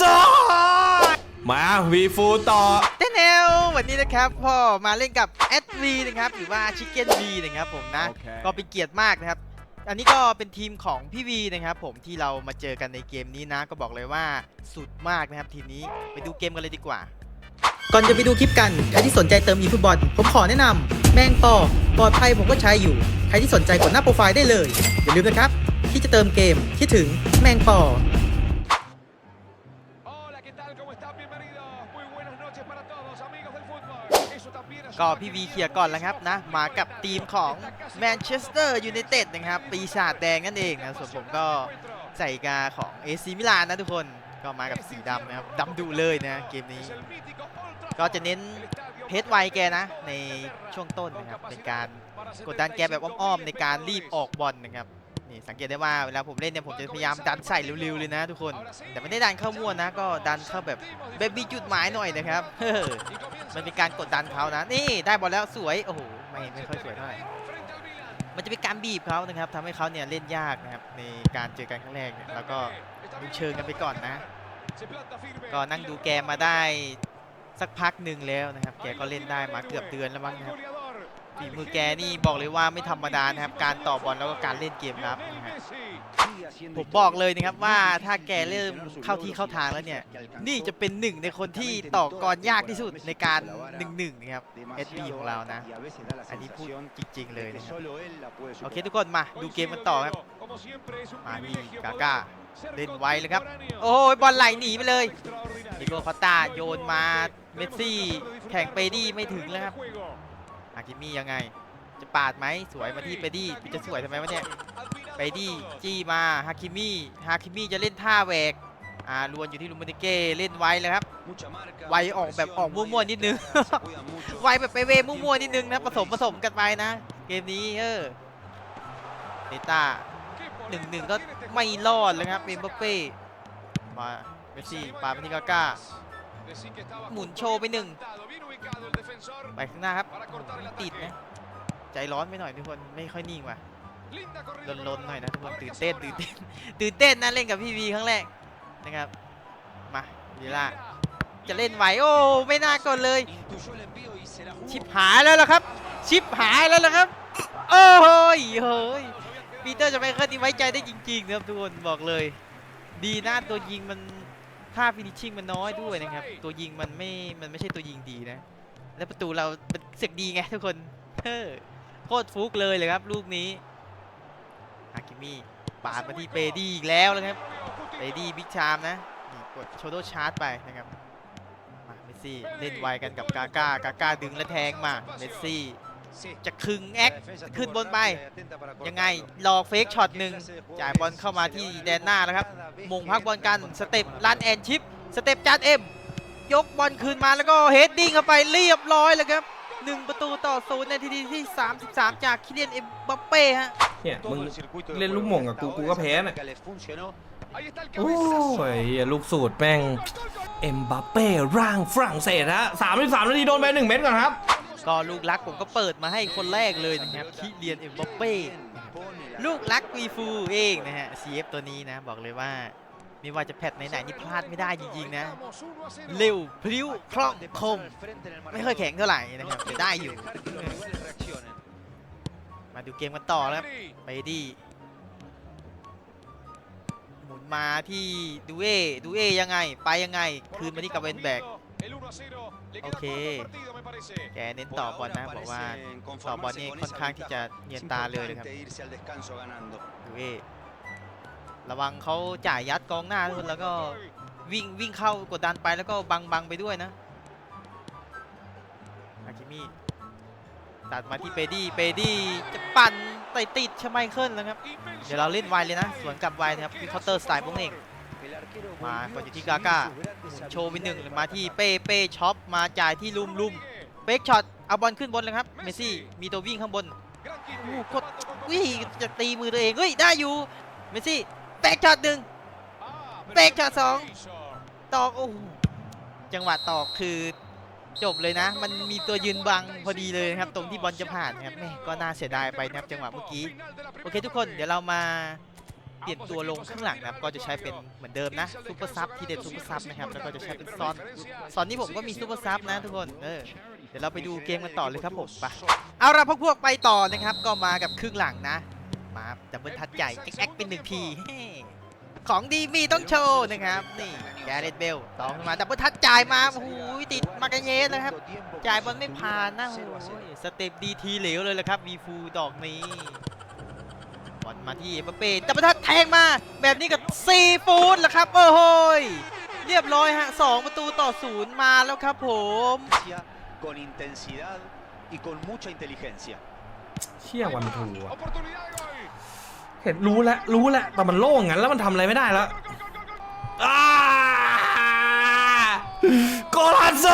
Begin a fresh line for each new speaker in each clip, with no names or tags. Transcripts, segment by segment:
ซอมาวีฟูต่อ
เต้นเอลวันนี้นะครับพ่อมาเล่นกับแอดวีนะครับหรือว่าชิคเก้นวีนะครับผมนะ
โอเค
ก็เป็นเกียรติมากนะครับ อันนี้ก็เป็นทีมของพี่วีนะครับผมที่เรามาเจอกันในเกมนี้นะ ก็บอกเลยว่าสุดมากนะครับทีมนี้ไปดูเกมกันเลยดีกว่า
ก่อนจะไปดูคลิปกัน ใครที่สนใจเติมอีฟุตบอลผมขอแนะนำแมงปอปลอดภัยผมก็ใช้อยู่ ใครที่สนใจกดหน้าโปรไฟล์ได้เลยอย่าลืมนะครับที่จะเติมเกมคิดถึงแมงปอ
ก็พี่วีเคลียร์ก่อนแล้วครับนะมากับทีมของแมนเชสเตอร์ยูไนเต็ดนะครับปีศาจแดงนั่นเองนะส่วนผมก็ใส่กาของเอซีมิลานนะทุกคนก็มากับสีดำนะครับดำดุเลยนะเกมนี้ ก็จะเน้นเพชรไวแกนะในช่วงต้นนะครับเป็นการกดดันแกแบบอ้อมๆในการรีบออกบอลนะครับ นี่สังเกตได้ว่าเวลาผมเล่นเนี่ยผมจะพยายามดันใส่เร็วๆเลยนะทุกคน แต่ไม่ได้ดันเข้ามั่วนะ ก็ดันเข้าแบบแบบมีจุดหมายหน่อยนะครับเฮ้อมันเป็นการกดดันเขานะ นี่ได้บอลแล้วสวยโอ้โหไม่ไม่ค่อยสวยเท่าไหร่มันจะเป็นการบีบเขานะครับทำให้เขาเนี่ยเล่นยากนะครับในการเจอกันครั้งแรกเนี่ยแล้วก็ดูเชิงกันไปก่อนนะ ก็นั่งดูแกมาได้สักพักหนึ่งแล้วนะครับ แกก็เล่นได้มาเกือบเดือนแล้วมั้งนะครับ ฝีมือแกนี่บอกเลยว่าไม่ธรรมดานะครับ การต่อบอลแล้วก็การเล่นเกมรับนะฮะผมบอกเลยนะครับว่าถ้าแกเริ่มเข้าที่เข้าทางแล้วเนี่ย นี่จะเป็นหนึ่งในคนที่ต่อกรยากที่สุดในการหนึ่งหนึ่งนะครับ SB ของเรานะ อันนี้พูดจริง ๆ เลยนะครับโอเคทุกคนมาดูเกมกันต่อครับ มานี่กาก้าเล่นไวเลยครับ โอ้ยบอลไหลหนีไปเลยดิโกคอตตาโยนมาเมสซี่แข่งเปดี้ไม่ถึงแล้วครับ อากิมี่ยังไง จะปาดไหมสวยมาที่เปดี้จะสวยทำไมวะเนี่ยเปดี้จี้มาฮาคิมี่ฮาคิมี่จะเล่นท่าแหวกอ่าลวนอยู่ที่ลูมินิเก้เล่นไวเลยครับไวออกแบบออกมั่วๆนิดนึงไวแบบไปเวมั่วๆนิดนึงนะผสมผสมกันไปนะ เกมนี้เออเนต้าหนึ่งหนึ่งก็ไม่รอดเลยครับเอ็มบัปเป้มาเมสซี่ปาไปที่กาก้า หมุนโชว์ไปหนึ่งไปข้างหน้าครับติดนะใจร้อนไปหน่อยทุกคนไม่ค่อยนิ่งว่ะลนๆหน่อยนะทุกคนตื่นเต้นตื่นเต้นตื่นเต้นนะเล่นกับพี่วีครั้งแรกนะครับมาวีล่าจะเล่นไหวโอ้ไม่น่ากดเลย ชิบหายแล้วล่ะครับ ชิบหายแล้วล่ะครับ โอ้โหยเฮ้ยปีเตอร์จะไม่เคยที่ไว้ใจได้จริงๆนะครับทุกคนบอกเลย ดีนะตัวยิงมัน ค่าฟินิชชิ่งมันน้อยด้วยนะครับ ตัวยิงมันไม่ มันไม่ใช่ตัวยิงดีนะ แล้วประตูเราเป็นเสึกดีไงทุกคนเฮ้อโคตรฟุกเลยเลยครับ ลูกนี้ฮากิมิปาดมาที่เปดี้อีกแล้วนะครับเปดี้บิ๊กชามนะนี่กดโชโดชาร์จไปนะครับมาเมสซี่เล่นไวกันกับกาก้ากาก้าดึงและแทงมาเมสซี่ จะคึงแอคขึ้นบนไป ยังไงรอเฟกช็อตหนึ่งจ่ายบอลเข้ามาที่แดนหน้านะครับมงพักบอลกันสเต็ปลันแอนชิปสเต็ปจานเอ็มยกบอลคืนมาแล้วก็เฮดดิ้งเข้าไปเรียบร้อยเลยครับหนึ่งประตูต่อศูนย์ในทีที่ 33 จากคิเลียนเอ็มบัปเป้ฮะ
เนี่ยมึงเล่นลูกหม่งกับกูกูก็แพ้น่ะโอ้ยลูกสูตรแม่งเอ็มบัปเป้ร่างฝรั่งเศสฮะสามสิบสามนาทีโดนไปหนึ่งเม็ดก่อนครับ
ก็ลูกรักผมก็เปิดมาให้คนแรกเลยนะครับคิเลียนเอ็มบัปเป้ลูกรักวีฟูเองนะฮะ CF ตัวนี้นะบอกเลยว่าไม่ว่าจะแพทไหนๆนี่พลาดไม่ได้จริงๆนะ เร็วพริ้วคล่องคม ไม่ค่อยแข็งเท่าไหร่นะครับแต่ได้อยู่ มาดูเกมกันต่อแล้วครับไปดีหมุนมาที่ดูเอดูเอยังไง ไปยังไง คืนมาที่กับเวนแบกโอเค แกเน้นต่อบอลนะบอกว่าต่อบอลนี่ค่อนข้างที่จะเนียนตาเลยนะครับดูเอระวังเขาจ่ายยัดกองหน้าทุกคนแล้วก็วิ่งวิ่งเข้ากดดันไปแล้วก็บังบังไปด้วยนะอากิมิตัดมาที่เปดี้เปดี้จะปั่นติดติดชไมเคิลแล้วครับ เดี๋ยวเราเล่นไวเลยนะ สวนกลับไวนะครับวิคอเตอร์สไตล์พวกเองมากดอยู่ที่กาก้าโชว์ไปหนึ่งมาที่เป้เป้ช็อปมาจ่ายที่ลุ่มลุ่ม เฟกช็อตเอาบอลขึ้นบนเลยครับเมสซี่มีตัววิ่งข้างบนอู้กดวิ่จะตีมือตัวเองเฮ้ยได้อยู่เมสซี่เฟกช็อตหนึ่งเฟกช็อตสองตอกโอ้โหจังหวะตอกคือจบเลยนะ มันมีตัวยืนบังพอดีเลยนะครับ ตรงที่บอลจะผ่านครับแม่ก็น่าเสียดายไปนะครับจังหวะเมื่อกี้โอเคทุกคนเดี๋ยวเรามาเปลี่ยนตัวลงข้างหลังนะครับก็จะใช้เป็นเหมือนเดิมนะซูเปอร์ซับที่เด็ดซูเปอร์ซับนะครับแล้วก็จะใช้เป็นซอนซอนนี่ผมก็มีซูเปอร์ซับนะทุกคนเออ เดี๋ยวเราไปดูเกมกันต่อเลยครับผมไปเอาละพวกพวกไปต่อนะครับ ก็มากับครึ่งหลังนะ มาดับเบิลทัดใหญ่แอ๊กเป็นหนึ่งทีของดีมีต้องโชว์นะครับ นี่แกเรตเบลต่อมาดับเบิลทัดจ่ายมาโอ้โหติดมากาเยสนะครับ จ่ายบอลไม่ผ่านนะโอ้ยสเต็ปดีทีเหลวเลยละครับวีฟูดอกนี้บอลมาที่เอ็มบัปเป้แต่ประทัดแทงมา แบบนี้กับซีฟูดละครับโอ้โหยเรียบร้อยฮะสองประตูต่อศูนย์มาแล้วครับผม
con intensidad y con mucha inteligencia.
เชี่ยวันทูอะ
Oportunidad de gol.
เห็นรู้แล้วรู้แล้วแต่มันโล่งงั้นแล้วมันทำอะไรไม่ได้แล้ว
Gol, gol, gol, gol, gol.
อ้าโกลาโซ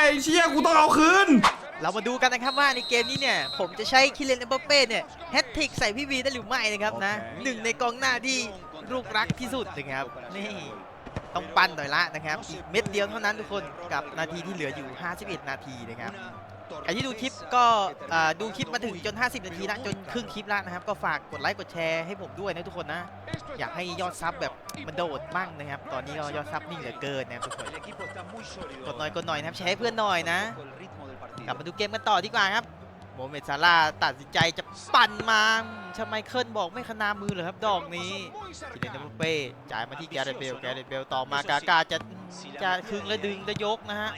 ยเชี่ยกูต้องเอาคืน
เรามาดูกันนะครับว่าในเกมนี้เนี่ย ผมจะใช้คิเลนเอ็มบัปเป้เนี่ยแฮตทริกใส่พี่วีได้หรือไม่นะครับนะหนึ่งในกองหน้าที่ลูกรักที่สุดนะครับนี่ ต้องปั้นหน่อยละนะครับอีกเม็ดเดียวเท่านั้นทุกคนกับนาทีที่เหลืออยู่ 51 นาทีนะครับใครที่ดูคลิปก็ดูคลิปมาถึงจน 50 นาทีละจนครึ่งคลิปแล้วนะครับ ก็ฝากกดไลค์กดแชร์ให้ผมด้วยนะทุกคนนะ อยากให้ยอดซับแบบมันโดดมั่งนะครับ ตอนนี้ก็ยอดซับนิ่งเหลือเกินนะครับทุกคนกดหน่อยกดหน่อยนะครับแชร์เพื่อนหน่อยนะ กลับมาดูเกมกันต่อดีกว่าครับ โมเมดซาร่าตัดสินใจจะปั่นมาชาไมเคิลบอกไม่ขนามือเลยครับดอกนี้
muy
ทีเดนเดเป้จ่ายมาที่แกเรตเบลแกเรตเบลต่อมากากาจะจะคึงและดึงและยกนะฮะ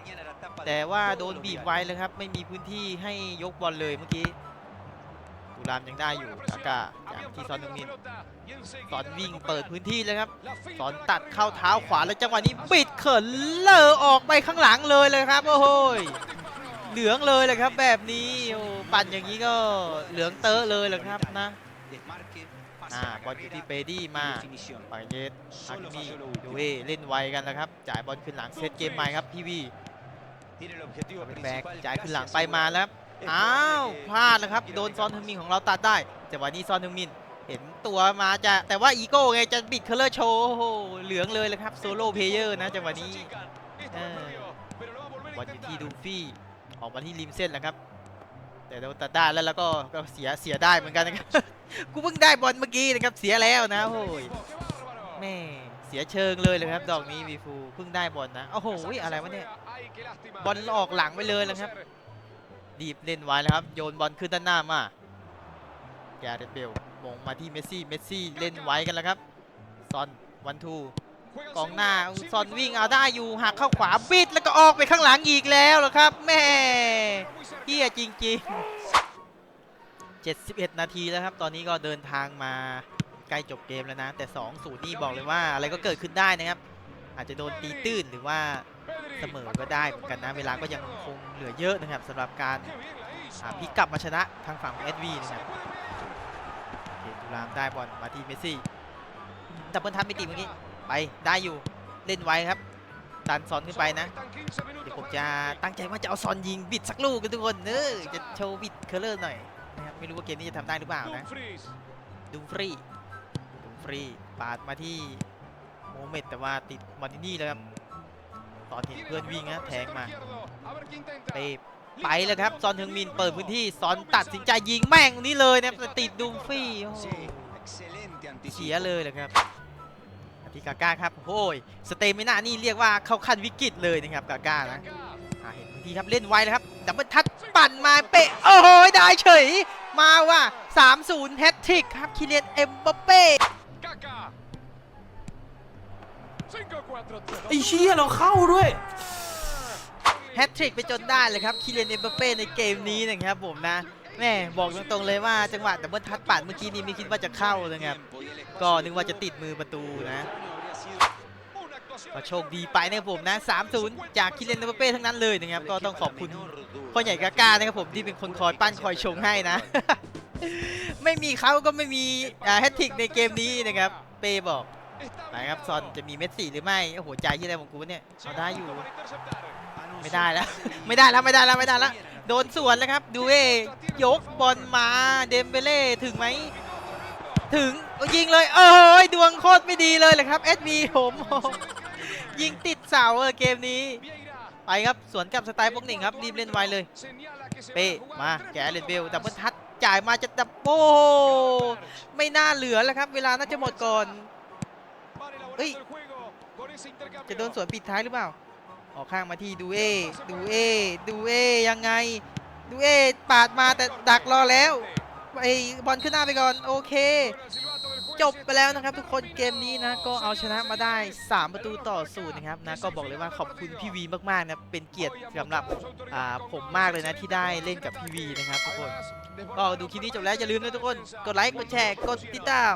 แต่ว่าโดนบีบไว้เลยครับ ไม่มีพื้นที่ให้ยกบอลเลยเมื่อกี้ตุรามยังได้อยู่อากาอย่างที่ซอนนึงมินสอนวิ่งเปิดพื้นที่เลยครับสอนตัดเข้าเท้าขวาแล้วจังหวะนี้บิดเขินเลอออกไปข้างหลังเลยเลยครับโอ้โห เหลืองเลยเลยครับ แบบนี้โอ้ปั่นอย่างนี้ก็เหลืองเตอะเลยเลยครับนะอ่าบอลอยู่ที่เปดี้มาปาเยสฮักมี่ดูเอเล่นไวกันแล้วครับ จ่ายบอลขึ้นหลังเซตเกมใหม่ครับพีวีแบกจ่ายขึ้นหลังไปมาแล้วอ้าวพลาดแล้วครับ โดนซอนฮึงมินของเราตัดได้จังหวะนี้ซอนฮึงมิน เห็นตัวมาจะแต่ว่าอีโก้ไงจะบิดเคอร์เลอร์โชว์เหลืองเลยเลยครับโซโล่เพลเยอร์นะจังหวะนี้บอลอยู่ที่ดูฟี่ ออกมาที่ริมเส้นแล้วครับ แต่โดนตัดได้แล้วแล้วก็ก็เสียเสียได้เหมือนกันนะครับ กูเพิ่งได้บอลเมื่อกี้นะครับเสียแล้วนะโอ้ยแม่เสียเชิงเลยเลยครับ ดอกนี้วีฟูเพิ่งได้บอลนะโอ้โหอะไรวะเนี่ยบอลออกหลังไปเลยแล้วครับ ดีบเล่นไว้แล้วครับ โยนบอลขึ้นด้านหน้ามาแกเรตเบลมงมาที่เมสซี่เมสซี่เล่นไว้กันแล้วครับซอนวันทู กองหน้าซอนวิ่งเอาได้อยู่หักเข้าขวาบิดแล้วก็ออกไปข้างหลังอีกแล้วเหรอครับแม่เฮียจริง ๆ 71 นาทีแล้วครับ ตอนนี้ก็เดินทางมาใกล้จบเกมแล้วนะ แต่ 2-0 นี่บอกเลยว่าอะไรก็เกิดขึ้นได้นะครับ อาจจะโดนตีตื้นหรือว่าเสมอก็ได้เหมือนกันนะ เวลาก็ยังคงเหลือเยอะนะครับสำหรับการพลิกกลับมาชนะทางฝั่งของเอสวีนะครับเกมตุรามได้บอลมาที่เมสซี่ดับเบิลทันไม่ติดเมื่อกี้ ไปได้อยู่เล่นไว้ครับดันซอนขึ้นไปนะ
Están 15 minutos
เดี๋ยวผม
por
จะ
terminar.
ตั้งใจว่าจะเอาซอนยิงบิดสักลูกกันทุกคนเออจะโชว์บิดเคอร์เลอร์หน่อยนะครับไม่รู้ว่าเกมนี้จะทำได้หรือเปล่านะ
Dumfries.
ดูฟรีดูฟรีปาดมาที่โมเมดแต่ว่าติดมาที่นี่เลยครับตอนเห็น
Tiene
เพื่อน
la
วิ่ง
pelota
นะ
por el
แทง
sector
มา
izquierdo. A ver qué intenta.
เตะไปเลยครับซอนทึงมินเปิดพื้นที่ซอนตัดสินใจยิงแม่งนี้เลยนะครับแต่ติดดูฟรี่โอ้โห
Sí, excelente
เสีย
anticipo.
เลยเลยครับ อาทิกาก้าครับโอ้ยสเตมิน่านี่เรียกว่าเข้าขั้นวิกฤตเลยนะครับกาก้านะ
Acá.
อ่าเห็นพื้นที่ครับเล่นไวแล้วครับดับเบิลทัชปั่นมาเปะโอ้โหได้เฉย มาว่ะ3-0แฮตทริกครับคิเลียนเอ็มบัปเป้
Kaká. 5-4-3.
ไอ้เชี่ยเราเข้าด้วย
แฮตทริกไปจนได้เลยครับคิเลียนเอ็มบัปเป้ในเกมนี้นะครับผมนะ แม่บอกตรงๆเลยว่าจังหวะดับเบิลทัชปั่นเมื่อกี้นี้ไม่คิดว่าจะเข้าเลยครับก็นึกว่าจะติดมือประตูนะก็โชคดีไปนะครับผมนะ 3-0 จากคิเลนเนเป้ทั้งนั้นเลยนะครับ ก็ต้องขอบคุณพ่อใหญ่กาก้านะครับผมที่เป็นคนคอยปั้นคอยชงให้นะ ไม่มีเขาก็ไม่มีแฮตทิกในเกมนี้นะครับ เป้บอก ไหนครับซอนจะมีเมสซี่หรือไม่ โอ้โห ใจที่อะไรของกูเนี่ยเอาได้อยู่ ไม่ได้แล้ว ไม่ได้แล้ว ไม่ได้แล้ว ไม่ได้แล้ว โดนสวนแล้วครับ ดูเอยกบอลมา เดมเบเล่ถึงไหม ถึง ยิงเลย เอ้ย ดวงโคตรไม่ดีเลยแหละครับเอสบีผมยิงติดเสาเออเกมนี้ ไปครับ สวนกับสไตล์พวกหนึ่งครับ รีบเล่นไวเลย เป้มาแกเรตเบลดับเบิลทัชจ่ายมาจะดับโอ้ไม่น่าเหลือแล้วครับ เวลาน่าจะหมดก่อน
Van
Ey.
elaborando el juego con ese intercambio.
จะโดนสวนปิดท้ายหรือเปล่า ออกข้างมาที่ดูเอดูเอดูเอยังไง ดูเอปาดมาแต่ดักรอแล้วไอบอลขึ้นหน้าไปก่อนโอเค
Con el silbato del juez
จบ
y
ไปแล้วนะครับทุกคนเกมนี้นะก็เอาชนะมาได้ 3 ประตูต่อศูนย์นะครับนะก็บอกเลยว่าขอบคุณพี่วีมากๆนะเป็นเกียรติสำหรับอ่าผมมากเลยนะที่ได้เล่นกับพี่วีนะครับทุกคนก็ดูคลิปนี้จบแล้วอย่าลืมนะทุกคนกดไลค์กดแชร์กดติดตาม